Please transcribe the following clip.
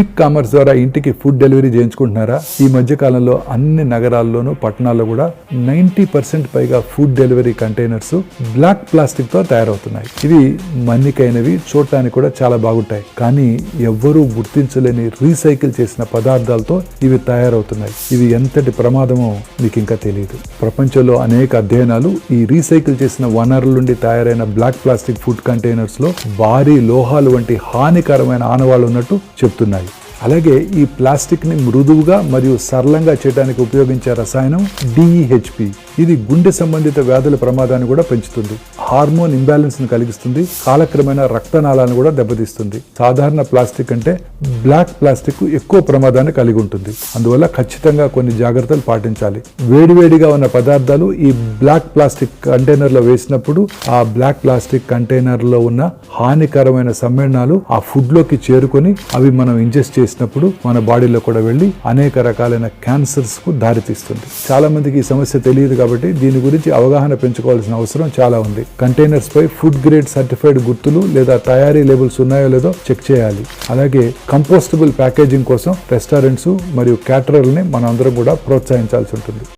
Quick commerce ద్వారా ఇంటికి food delivery చేయించుకుంటున్నారా? ఈ మధ్య కాలంలో అన్ని నగరాల్లోనూ పట్టణాల్లో కూడా నైంటీ పర్సెంట్ పైగా ఫుడ్ డెలివరీ కంటైనర్స్ బ్లాక్ ప్లాస్టిక్తో తయారవుతున్నాయి. ఇవి మన్నికైనవి చూడటానికి కూడా చాలా బాగుంటాయి. కానీ ఎవ్వరూ గుర్తించలేని రీసైకిల్ చేసిన పదార్థాలతో ఇవి తయారవుతున్నాయి. ఇవి ఎంతటి ప్రమాదమో మీకు ఇంకా తెలియదు ప్రపంచంలో అనేక అధ్యయనాలు ఈ రీసైకిల్ చేసిన వనరుల నుండి తయారైన బ్లాక్ ప్లాస్టిక్ ఫుడ్ కంటైనర్స్లో భారీ లోహాలు వంటి హానికరమైన ఆనవాళ్ళు ఉన్నట్టు చెప్తున్నాయి. అలాగే ఈ ప్లాస్టిక్ని మృదువుగా మరియు సరళంగా చేయడానికి ఉపయోగించే రసాయనం డిఈహెచ్పి ఇది గుండె సంబంధిత వ్యాధుల ప్రమాదాన్ని కూడా పెంచుతుంది. హార్మోన్ ఇంబ్యాలెన్స్ను కలిగిస్తుంది. కాలక్రమేణా రక్తనాళాలను కూడా దెబ్బతీస్తుంది. సాధారణ ప్లాస్టిక్ అంటే బ్లాక్ ప్లాస్టిక్ ఎక్కువ ప్రమాదాన్ని కలిగి ఉంటుంది. అందువల్ల ఖచ్చితంగా కొన్ని జాగ్రత్తలు పాటించాలి. వేడివేడిగా ఉన్న పదార్థాలు ఈ బ్లాక్ ప్లాస్టిక్ కంటైనర్లో వేసినప్పుడు ఆ బ్లాక్ ప్లాస్టిక్ కంటైనర్లో ఉన్న హానికరమైన సమ్మేళనాలు ఆ ఫుడ్లోకి చేరుకొని అవి మనం ఇంజెస్ట్ చేసినప్పుడు మన బాడీలో కూడా వెళ్ళి అనేక రకాలైన క్యాన్సర్స్కు దారితీస్తుంది. చాలా మందికి ఈ సమస్య తెలియదు కాబట్టి దీని గురించి అవగాహన పెంచుకోవాల్సిన అవసరం చాలా ఉంది. కంటైనర్స్ పై ఫుడ్ గ్రేడ్ సర్టిఫైడ్ గుర్తులు లేదా తయారీ లేబుల్స్ ఉన్నాయో లేదో చెక్ చేయాలి. అలాగే కంపోస్టబుల్ ప్యాకేజింగ్ కోసం రెస్టారెంట్స్ మరియు క్యాటరర్ని మనందరం కూడా ప్రోత్సహించాల్సి ఉంటుంది.